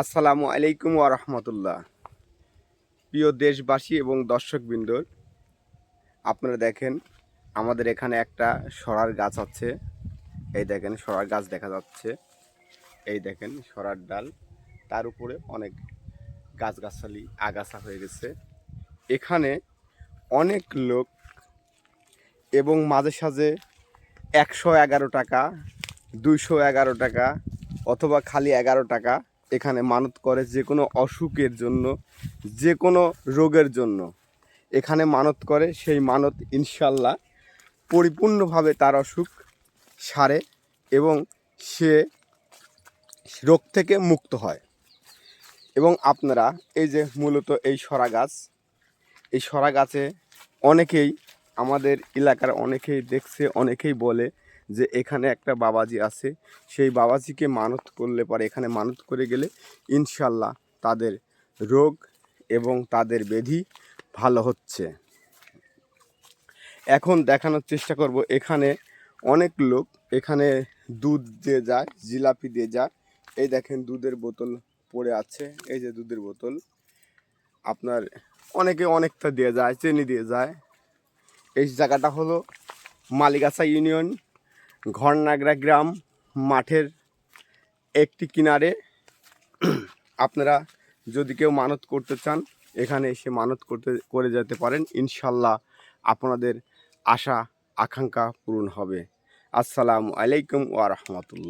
আসসালামু আলাইকুম রাহমাতুল্লাহ। প্রিয় দেশবাসী এবং দর্শকবৃন্দ, আপনারা দেখেন আমাদের এখানে একটা সরার গাছ আছে। এই দেখেন সরার গাছ দেখা যাচ্ছে। এই দেখেন সরার ডাল। তার উপরে অনেক গাছগাছালি, আগাছা হয়ে গেছে। এখানে অনেক লোক এবং মাঝে সাঝে একশো এগারো টাকা, দুইশো এগারো টাকা অথবা খালি এগারো টাকা এখানে মানত করে যে কোনো অসুখের জন্য, যে কোনো রোগের জন্য। এখানে মানত করে, সেই মানত ইনশাল্লাহ পরিপূর্ণভাবে তার অসুখ সারে এবং সে রোগ থেকে মুক্ত হয়। এবং আপনারা এই যে মূলত এই সরা গাছ, এই সরা গাছে অনেকেই, আমাদের এলাকার অনেকেই দেখছে, অনেকেই বলে যে এখানে একটা বাবাজি আছে। সেই বাবাজিকে মানত করলে পরে, এখানে মানত করে গেলে ইনশাল্লাহ তাদের রোগ এবং তাদের ব্যাধি ভালো হচ্ছে। এখন দেখানোর চেষ্টা করব, এখানে অনেক লোক, এখানে দুধ দিয়ে যায়, জিলাপি দিয়ে যায়, এই দেখেন দুধের বোতল পড়ে আছে, এই যে দুধের বোতল। আপনার অনেকে অনেকটা দিয়ে যায়, চিনি দিয়ে যায়। এই জায়গাটা হলো মালিগাছা ইউনিয়ন। ঘরনাগরা গ্রাম মাঠের একটি কিনারে। আপনারা যদি কেউ মানত করতে চান, এখানে এসে মানত করতে, করে যেতে পারেন। ইনশাল্লাহ আপনাদের আশা, আকাঙ্ক্ষা পূরণ হবে। আসসালামু আলাইকুম ওয়া রাহমাতুল্লাহ।